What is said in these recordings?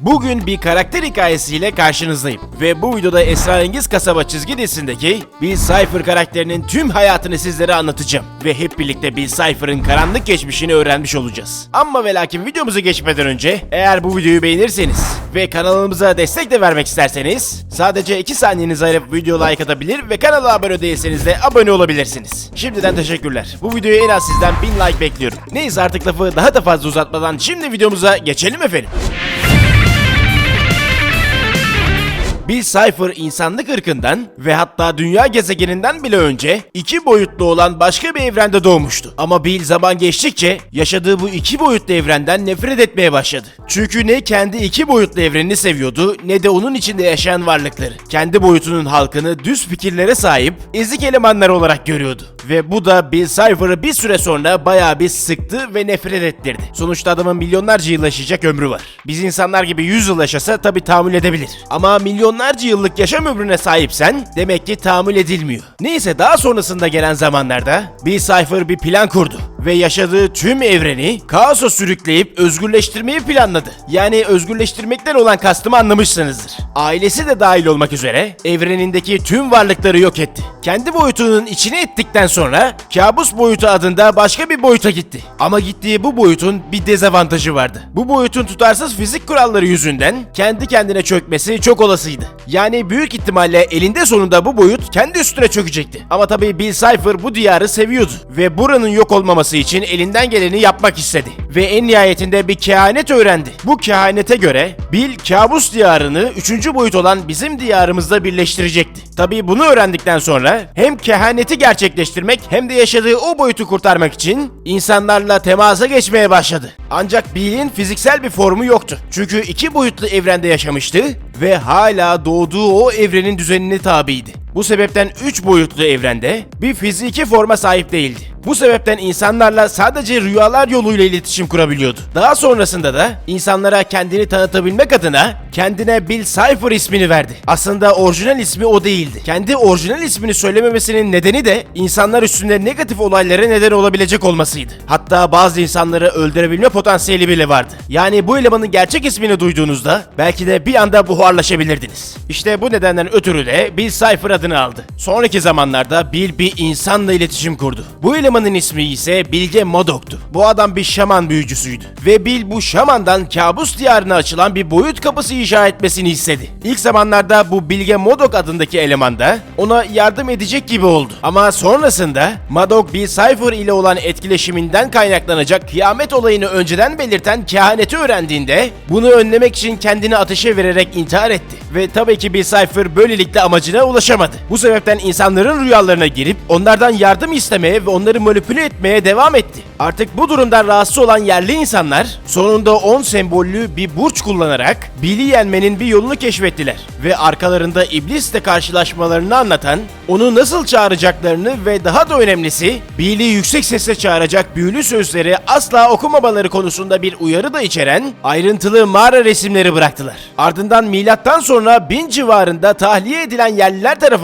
Bugün bir karakter hikayesiyle karşınızdayım. Ve bu videoda Esrarengiz Kasaba çizgi dizisindeki Bill Cipher karakterinin tüm hayatını sizlere anlatacağım. Ve hep birlikte Bill Cipher'ın karanlık geçmişini öğrenmiş olacağız. Ama ve lakin videomuzu geçmeden önce eğer bu videoyu beğenirseniz ve kanalımıza destek de vermek isterseniz sadece 2 saniyenizi ayırıp video like atabilir ve kanala abone değilseniz de abone olabilirsiniz. Şimdiden teşekkürler. Bu videoya en az sizden 1000 like bekliyorum. Neyse artık lafı daha da fazla uzatmadan şimdi videomuza geçelim efendim. Bill Cipher insanlık ırkından ve hatta dünya gezegeninden bile önce iki boyutlu olan başka bir evrende doğmuştu. Ama Bill zaman geçtikçe yaşadığı bu iki boyutlu evrenden nefret etmeye başladı. Çünkü ne kendi iki boyutlu evrenini seviyordu ne de onun içinde yaşayan varlıkları. Kendi boyutunun halkını düz fikirlere sahip ezik elemanlar olarak görüyordu. Ve bu da Bill Cipher'ı bir süre sonra bayağı bir sıktı ve nefret ettirdi. Sonuçta adamın milyonlarca yıl ömrü var. Biz insanlar gibi 100 yıl yaşasa tabi tahammül edebilir. Ama milyonlarca yıllık yaşam ömrüne sahipsen demek ki tahammül edilmiyor. Neyse daha sonrasında gelen zamanlarda Bill Cipher bir plan kurdu ve yaşadığı tüm evreni kaosa sürükleyip özgürleştirmeyi planladı. Yani özgürleştirmekten olan kastımı anlamışsınızdır. Ailesi de dahil olmak üzere evrenindeki tüm varlıkları yok etti. Kendi boyutunun içine ettikten sonra kabus boyutu adında başka bir boyuta gitti. Ama gittiği bu boyutun bir dezavantajı vardı. Bu boyutun tutarsız fizik kuralları yüzünden kendi kendine çökmesi çok olasıydı. Yani büyük ihtimalle elinde sonunda bu boyut kendi üstüne çökecekti. Ama tabii Bill Cipher bu diyarı seviyordu ve buranın yok olmaması için elinden geleni yapmak istedi. Ve en nihayetinde bir kehanet öğrendi. Bu kehanete göre Bill kabus diyarını 3. boyut olan bizim diyarımızda birleştirecekti. Tabii bunu öğrendikten sonra hem kehaneti gerçekleştirmek hem de yaşadığı o boyutu kurtarmak için insanlarla temasa geçmeye başladı. Ancak Bill'in fiziksel bir formu yoktu. Çünkü iki boyutlu evrende yaşamıştı ve hala doğduğu o evrenin düzenine tabiydi. Bu sebepten 3 boyutlu evrende bir fiziki forma sahip değildi. Bu sebepten insanlarla sadece rüyalar yoluyla iletişim kurabiliyordu. Daha sonrasında da insanlara kendini tanıtabilmek adına kendine Bill Cipher ismini verdi. Aslında orijinal ismi o değildi. Kendi orijinal ismini söylememesinin nedeni de insanlar üstünde negatif olaylara neden olabilecek olmasıydı. Hatta bazı insanları öldürebilme potansiyeli bile vardı. Yani bu elemanın gerçek ismini duyduğunuzda belki de bir anda buharlaşabilirdiniz. İşte bu nedenden ötürü de Bill Cipher adını aldı. Sonraki zamanlarda Bill bir insanla iletişim kurdu. Bu elemanın ismi ise Bilge Modok'tu. Bu adam bir şaman büyücüsüydü. Ve Bill bu şamandan kabus diyarına açılan bir boyut kapısı inşa etmesini istedi. İlk zamanlarda bu Bilge Modok adındaki eleman da ona yardım edecek gibi oldu. Ama sonrasında Modok Bill Cipher ile olan etkileşiminden kaynaklanacak kıyamet olayını önceden belirten kehaneti öğrendiğinde bunu önlemek için kendini ateşe vererek intihar etti. Ve tabii ki Bill Cipher böylelikle amacına ulaşamadı. Bu sebepten insanların rüyalarına girip onlardan yardım istemeye ve onları manipüle etmeye devam etti. Artık bu durumdan rahatsız olan yerli insanlar sonunda 10 sembollü bir burç kullanarak Bill'i yenmenin bir yolunu keşfettiler. Ve arkalarında iblisle karşılaşmalarını anlatan, onu nasıl çağıracaklarını ve daha da önemlisi Bill'i yüksek sesle çağıracak büyülü sözleri asla okumamaları konusunda bir uyarı da içeren ayrıntılı mağara resimleri bıraktılar. Ardından milattan sonra 1000 civarında tahliye edilen yerliler tarafından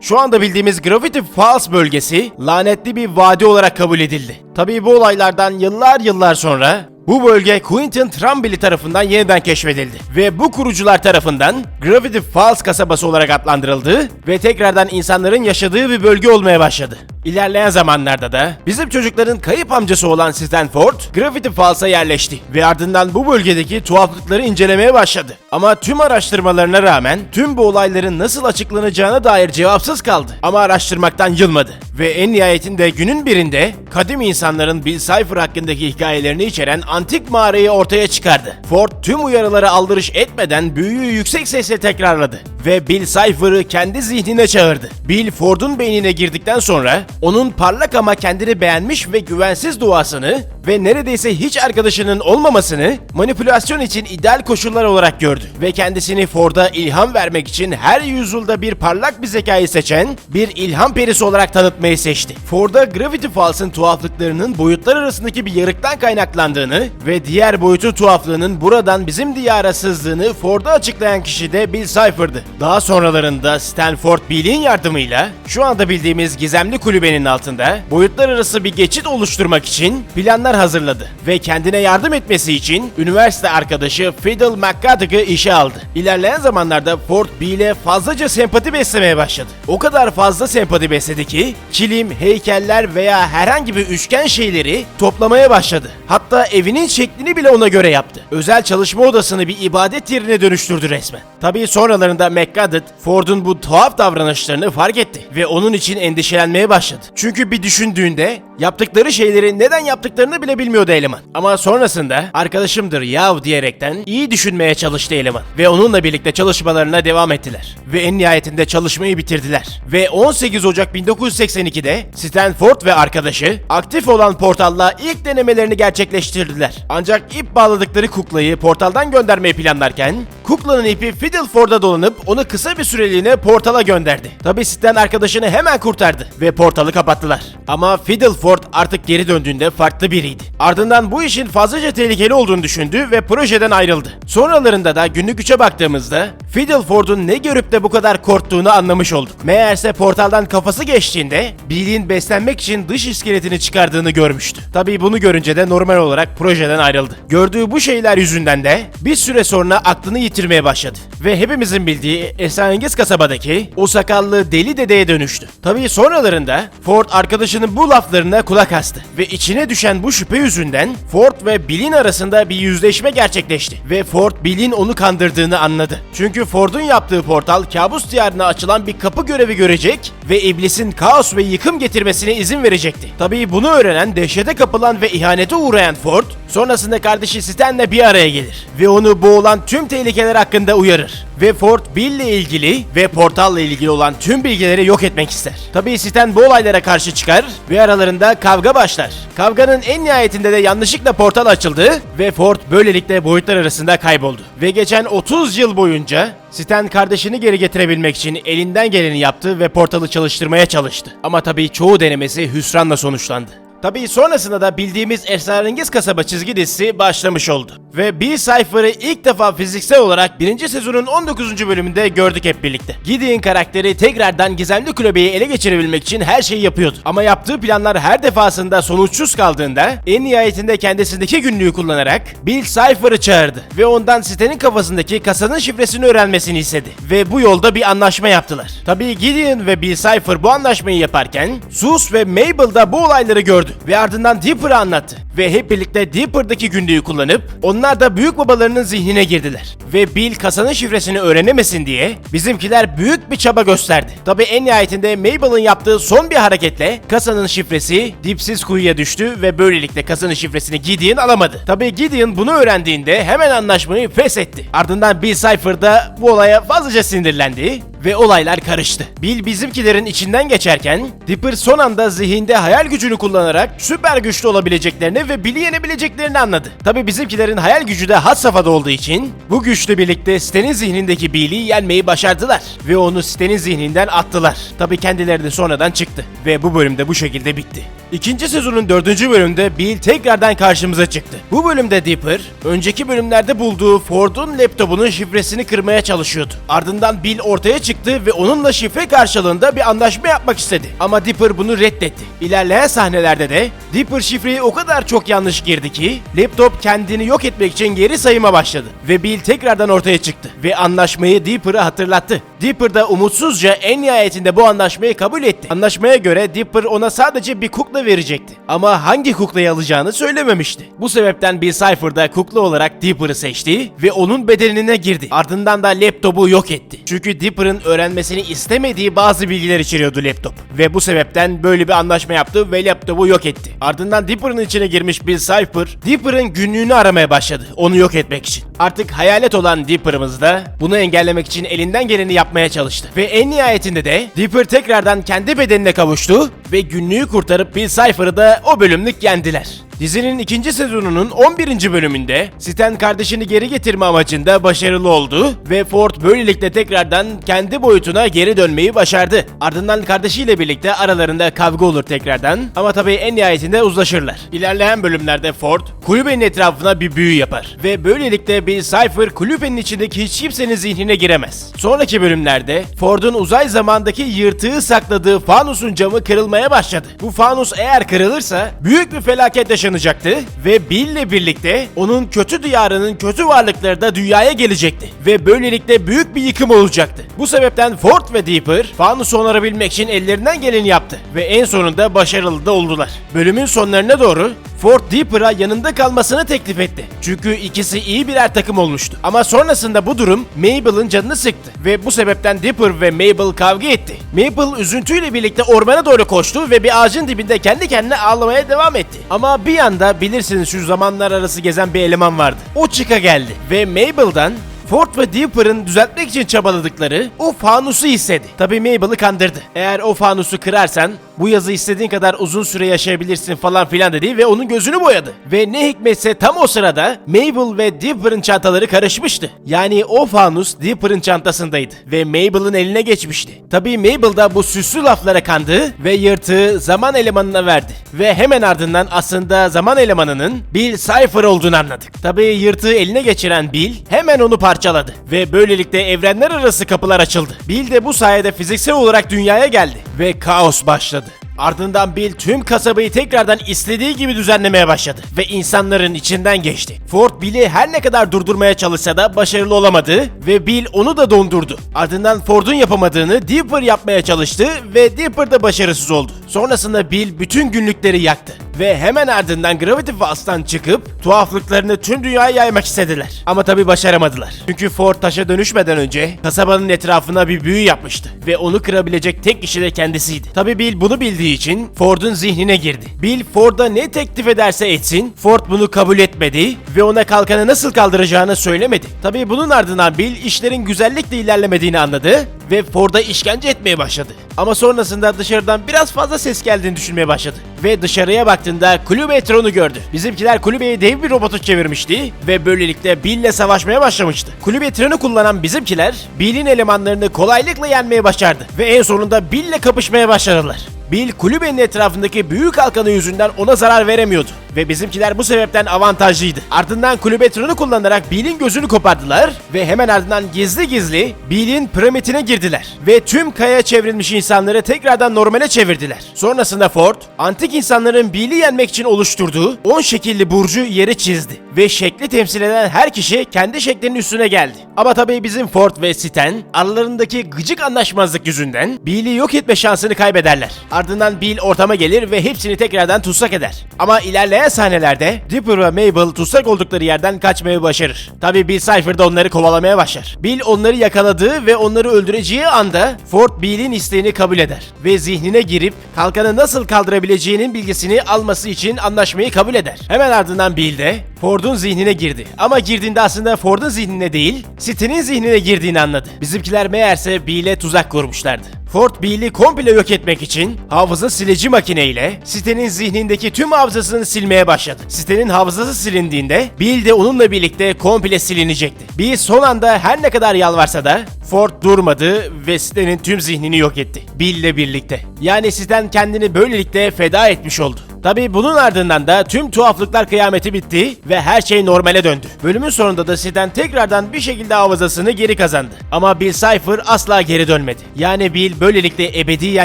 şu anda bildiğimiz Gravity Falls bölgesi lanetli bir vadi olarak kabul edildi. Tabii bu olaylardan yıllar yıllar sonra bu bölge Quentin Trumbull tarafından yeniden keşfedildi ve bu kurucular tarafından Gravity Falls kasabası olarak adlandırıldı ve tekrardan insanların yaşadığı bir bölge olmaya başladı. İlerleyen zamanlarda da bizim çocukların kayıp amcası olan Stanford Gravity Falls'a yerleşti ve ardından bu bölgedeki tuhaflıkları incelemeye başladı. Ama tüm araştırmalarına rağmen tüm bu olayların nasıl açıklanacağına dair cevapsız kaldı. Ama araştırmaktan yılmadı ve en nihayetinde günün birinde kadim insanların Bill Cipher hakkındaki hikayelerini içeren antik mağarayı ortaya çıkardı. Ford tüm uyarılara aldırış etmeden büyüyü yüksek sesle tekrarladı ve Bill Cipher'ı kendi zihnine çağırdı. Bill Ford'un beynine girdikten sonra onun parlak ama kendini beğenmiş ve güvensiz doğasını ve neredeyse hiç arkadaşının olmamasını manipülasyon için ideal koşullar olarak gördü ve kendisini Ford'a ilham vermek için her yüzyılda bir parlak bir zekayı seçen bir ilham perisi olarak tanıtmayı seçti. Ford'a Gravity Falls'ın tuhaflıklarının boyutlar arasındaki bir yarıktan kaynaklandığını ve diğer boyutu tuhaflığının buradan bizim diyara sızdığını Ford'a açıklayan kişi de Bill Cipher'dı. Daha sonralarında Stanford Bill'in yardımıyla şu anda bildiğimiz gizemli kulübenin altında boyutlar arası bir geçit oluşturmak için planlar planlar hazırladı ve kendine yardım etmesi için üniversite arkadaşı Fiddle McGuffey'ı işe aldı. İlerleyen zamanlarda Ford B ile fazlaca sempati beslemeye başladı. O kadar fazla sempati besledi ki kilim, heykeller veya herhangi bir üçgen şeyleri toplamaya başladı. Hatta evinin şeklini bile ona göre yaptı. Özel çalışma odasını bir ibadet yerine dönüştürdü resmen. Tabii sonralarında McGuffey Ford'un bu tuhaf davranışlarını fark etti ve onun için endişelenmeye başladı. Çünkü bir düşündüğünde yaptıkları şeyleri neden yaptıklarını bile bilmiyordu eleman. Ama sonrasında arkadaşımdır yav diyerekten iyi düşünmeye çalıştı eleman ve onunla birlikte çalışmalarına devam ettiler. Ve en nihayetinde çalışmayı bitirdiler. Ve 18 Ocak 1982'de Stanford ve arkadaşı aktif olan portalla ilk denemelerini gerçekleştirdiler. Ancak ip bağladıkları kuklayı portaldan göndermeyi planlarken kuklanın ipi Fiddleford'a dolanıp onu kısa bir süreliğine portala gönderdi. Tabi Stan arkadaşını hemen kurtardı ve portalı kapattılar. Ama Fiddleford artık geri döndüğünde farklı biriydi. Ardından bu işin fazlaca tehlikeli olduğunu düşündü ve projeden ayrıldı. Sonralarında da günlük güçe baktığımızda Fiddleford'un ne görüp de bu kadar korktuğunu anlamış olduk. Meğerse portaldan kafası geçtiğinde Bill'in beslenmek için dış iskeletini çıkardığını görmüştü. Tabii bunu görünce de normal olarak projeden ayrıldı. Gördüğü bu şeyler yüzünden de bir süre sonra aklını yitirmeye başladı. Ve hepimizin bildiği esrarengiz kasabadaki o sakallı deli dedeye dönüştü. Tabii sonralarında Ford arkadaşının bu laflarına kulak astı. Ve içine düşen bu şüphe yüzünden Ford ve Bill'in arasında bir yüzleşme gerçekleşti. Ve Ford Bill'in onu kandırdığını anladı. Çünkü Ford'un yaptığı portal kabus diyarına açılan bir kapı görevi görecek ve iblisin kaos ve yıkım getirmesine izin verecekti. Tabii bunu öğrenen dehşete kapılan ve ihanete uğrayan Ford sonrasında kardeşi Stan'le bir araya gelir ve onu boğulan tüm tehlikeler hakkında uyarır. Ve Ford Bill ile ilgili ve portalla ilgili olan tüm bilgileri yok etmek ister. Tabii Stan bu olaylara karşı çıkar ve aralarında kavga başlar. Kavganın en nihayetinde de yanlışlıkla portal açıldı ve Ford böylelikle boyutlar arasında kayboldu. Ve geçen 30 yıl boyunca Stan kardeşini geri getirebilmek için elinden geleni yaptı ve portalı çalıştırmaya çalıştı. Ama tabii çoğu denemesi hüsranla sonuçlandı. Tabii sonrasında da bildiğimiz esrarengiz kasaba çizgi dizisi başlamış oldu. Ve Bill Cipher'ı ilk defa fiziksel olarak birinci sezonun 19. bölümünde gördük hep birlikte. Gideon karakteri tekrardan gizemli kulübeyi ele geçirebilmek için her şeyi yapıyordu. Ama yaptığı planlar her defasında sonuçsuz kaldığında en nihayetinde kendisindeki günlüğü kullanarak Bill Cipher'ı çağırdı. Ve ondan sitenin kafasındaki kasanın şifresini öğrenmesini istedi. Ve bu yolda bir anlaşma yaptılar. Tabii Gideon ve Bill Cipher bu anlaşmayı yaparken Sus ve Mabel da bu olayları gördü ve ardından Dipper'ı anlattı. Ve hep birlikte Dipper'daki günlüğü kullanıp onlar da büyük babalarının zihnine girdiler. Ve Bill kasanın şifresini öğrenemesin diye bizimkiler büyük bir çaba gösterdi. Tabi en nihayetinde Mabel'ın yaptığı son bir hareketle kasanın şifresi dipsiz kuyuya düştü ve böylelikle kasanın şifresini Gideon alamadı. Tabi Gideon bunu öğrendiğinde hemen anlaşmayı feshetti. Ardından Bill Cipher da bu olaya fazlaca sinirlendi ve olaylar karıştı. Bill bizimkilerin içinden geçerken Dipper son anda zihinde hayal gücünü kullanarak süper güçlü olabileceklerini ve Bill'i yenebileceklerini anladı. Tabi bizimkilerin hayal gücü de had safhada olduğu için bu güçle birlikte Stan'in zihnindeki Bill'i yenmeyi başardılar ve onu Stan'in zihninden attılar. Tabi kendileri de sonradan çıktı ve bu bölümde bu şekilde bitti. İkinci sezonun dördüncü bölümde Bill tekrardan karşımıza çıktı. Bu bölümde Dipper, önceki bölümlerde bulduğu Ford'un laptopunun şifresini kırmaya çalışıyordu. Ardından Bill ortaya çıktı ve onunla şifre karşılığında bir anlaşma yapmak istedi. Ama Dipper bunu reddetti. İlerleyen sahnelerde de Dipper şifreyi o kadar çok yanlış girdi ki laptop kendini yok etmek için geri sayıma başladı. Ve Bill tekrardan ortaya çıktı ve anlaşmayı Dipper'a hatırlattı. Dipper da umutsuzca en nihayetinde bu anlaşmayı kabul etti. Anlaşmaya göre Dipper ona sadece bir kukla verecekti. Ama hangi kuklayı alacağını söylememişti. Bu sebepten Bill Cipher da kukla olarak Dipper'ı seçti ve onun bedenine girdi. Ardından da laptopu yok etti. Çünkü Dipper'ın öğrenmesini istemediği bazı bilgiler içeriyordu laptop. Ve bu sebepten böyle bir anlaşma yaptı ve laptopu yok etti. Ardından Dipper'ın içine girmiş Bill Cipher, Dipper'ın günlüğünü aramaya başladı. Onu yok etmek için. Artık hayalet olan Dipper'ımız da bunu engellemek için elinden geleni yapmaya çalıştı. Ve en nihayetinde de Dipper tekrardan kendi bedenine kavuştu ve günlüğü kurtarıp Bill Cipher'ı da o bölümlük yendiler. Dizinin ikinci sezonunun 11. bölümünde Stan kardeşini geri getirme amacında başarılı oldu ve Ford böylelikle tekrardan kendi boyutuna geri dönmeyi başardı. Ardından kardeşiyle birlikte aralarında kavga olur tekrardan ama tabii en nihayetinde uzlaşırlar. İlerleyen bölümlerde Ford kulübenin etrafına bir büyü yapar ve böylelikle bir Cypher kulübenin içindeki hiç kimsenin zihnine giremez. Sonraki bölümlerde Ford'un uzay zamandaki yırtığı sakladığı fanusun camı kırılmaya başladı. Bu fanus eğer kırılırsa büyük bir felaket yaşanır yaşanacaktı ve Bill ile birlikte onun kötü diyarının kötü varlıkları da dünyaya gelecekti ve böylelikle büyük bir yıkım olacaktı. Bu sebepten Ford ve Deeper fanusu onarabilmek için ellerinden geleni yaptı ve en sonunda başarılı da oldular. Bölümün sonlarına doğru Ford Deeper'a yanında kalmasını teklif etti. Çünkü ikisi iyi birer takım olmuştu. Ama sonrasında bu durum Mabel'ın canını sıktı ve bu sebepten Deeper ve Mabel kavga etti. Mabel üzüntüyle birlikte ormana doğru koştu ve bir ağacın dibinde kendi kendine ağlamaya devam etti. Ama bir yanda bilirsiniz şu zamanlar arası gezen bir eleman vardı. O çıka geldi ve Mabel'dan Ford ve Deeper'ın düzeltmek için çabaladıkları o fanusu istedi. Tabi Mabel'ı kandırdı. Eğer o fanusu kırarsan bu yazı istediğin kadar uzun süre yaşayabilirsin falan filan dedi ve onun gözünü boyadı. Ve ne hikmetse tam o sırada Mabel ve Deeper'ın çantaları karışmıştı. Yani o fanus Deeper'ın çantasındaydı ve Mabel'ın eline geçmişti. Tabi Mabel da bu süslü laflara kandı ve yırtığı zaman elemanına verdi. Ve hemen ardından aslında zaman elemanının Bill Cipher olduğunu anladık. Tabi yırtığı eline geçiren Bill hemen onu parçaladı ve böylelikle evrenler arası kapılar açıldı. Bill de bu sayede fiziksel olarak dünyaya geldi ve kaos başladı. Ardından Bill tüm kasabayı tekrardan istediği gibi düzenlemeye başladı ve insanların içinden geçti. Ford Bill'i her ne kadar durdurmaya çalışsa da başarılı olamadı ve Bill onu da dondurdu. Ardından Ford'un yapamadığını Deeper yapmaya çalıştı ve Deeper da başarısız oldu. Sonrasında Bill bütün günlükleri yaktı ve hemen ardından Gravity Falls'tan çıkıp tuhaflıklarını tüm dünyaya yaymak istediler. Ama tabi başaramadılar. Çünkü Ford taşa dönüşmeden önce kasabanın etrafına bir büyü yapmıştı ve onu kırabilecek tek kişi de kendisiydi. Tabi Bill bunu bildiği için Ford'un zihnine girdi. Bill Ford'a ne teklif ederse etsin Ford bunu kabul etmedi ve ona kalkanı nasıl kaldıracağını söylemedi. Tabi bunun ardından Bill işlerin güzellikle ilerlemediğini anladı ve Ford'a işkence etmeye başladı. Ama sonrasında dışarıdan biraz fazla ses geldiğini düşünmeye başladı. Ve dışarıya baktığında Kulübetron'u gördü. Bizimkiler kulübeyi dev bir robotu çevirmişti ve böylelikle Bill'le savaşmaya başlamıştı. Kulübetron'u kullanan bizimkiler Bill'in elemanlarını kolaylıkla yenmeye başardı ve en sonunda Bill'le kapışmaya başladılar. Bill kulübenin etrafındaki büyük halkanı yüzünden ona zarar veremiyordu ve bizimkiler bu sebepten avantajlıydı. Ardından kulübetron'u kullanarak Bill'in gözünü kopardılar ve hemen ardından gizli gizli Bill'in piramidine girdiler ve tüm kaya çevrilmiş insanları tekrardan normale çevirdiler. Sonrasında Ford, antik insanların Bill'i yenmek için oluşturduğu 10 şekilli burcu yere çizdi ve şekli temsil eden her kişi kendi şeklinin üstüne geldi. Ama tabii bizim Ford ve Stan aralarındaki gıcık anlaşmazlık yüzünden Bill'i yok etme şansını kaybederler. Ardından Bill ortama gelir ve hepsini tekrardan tutsak eder. Ama ilerleyen sahnelerde Dipper ve Mabel tutsak oldukları yerden kaçmayı başarır. Tabi Bill Cipher da onları kovalamaya başlar. Bill onları yakaladığı ve onları öldüreceği anda Ford Bill'in isteğini kabul eder. Ve zihnine girip kalkanı nasıl kaldırabileceğinin bilgisini alması için anlaşmayı kabul eder. Hemen ardından Bill de Ford'un zihnine girdi. Ama girdiğinde aslında Ford'un zihnine değil, City'nin zihnine girdiğini anladı. Bizimkiler meğerse Bill'e tuzak kurmuşlardı. Ford Bill'i komple yok etmek için hafıza silici makineyle sitenin zihnindeki tüm hafızasını silmeye başladı. Sitenin hafızası silindiğinde Bill de onunla birlikte komple silinecekti. Bill son anda her ne kadar yalvarsa da Ford durmadı ve sitenin tüm zihnini yok etti. Bill ile birlikte. Yani siten kendini böylelikle feda etmiş oldu. Tabi bunun ardından da tüm tuhaflıklar kıyameti bitti ve her şey normale döndü. Bölümün sonunda da Siden tekrardan bir şekilde hafızasını geri kazandı. Ama Bill Cipher asla geri dönmedi. Yani Bill böylelikle ebediyen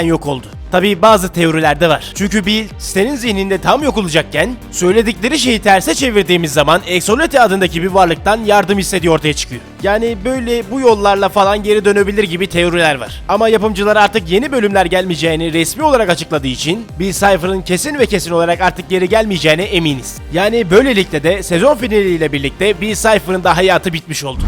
yok oldu. Tabi bazı teorilerde var. Çünkü Bill Stan'in zihninde tam yok olacakken söyledikleri şeyi terse çevirdiğimiz zaman Exolete adındaki bir varlıktan yardım istediği ortaya çıkıyor. Yani böyle bu yollarla falan geri dönebilir gibi teoriler var. Ama yapımcılar artık yeni bölümler gelmeyeceğini resmi olarak açıkladığı için Bill Cipher'ın kesin ve kesin olarak artık geri gelmeyeceğine eminiz. Yani böylelikle de sezon finaliyle birlikte Bill Cipher'ın da hayatı bitmiş oldu.